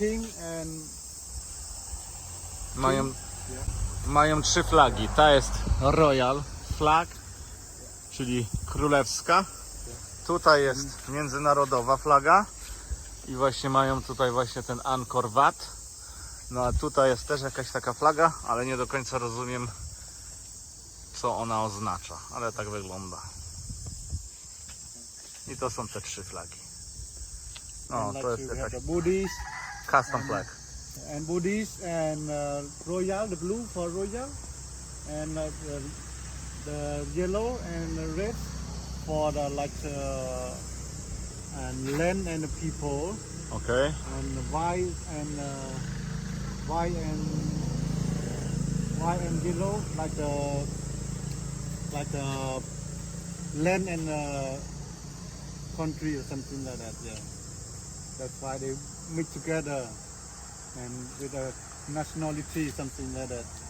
king and Mają, mają trzy flagi. Ta jest Royal Flag, czyli królewska. Tutaj jest międzynarodowa flaga. I właśnie mają tutaj właśnie ten Angkor Wat. No a tutaj jest też jakaś taka flaga, ale nie do końca rozumiem co ona oznacza, ale tak wygląda. I to są te trzy flagi. No, to jest jakaś Buddhist custom flag. and Buddhist and uh, royal, the blue for royal, and uh, the, the yellow and the red for the like uh, and land and the people, Okej. and the white and uh, white and white and yellow like the like the land and uh, country or something like that. Yeah, that's why they meet together and with a nationality something like that.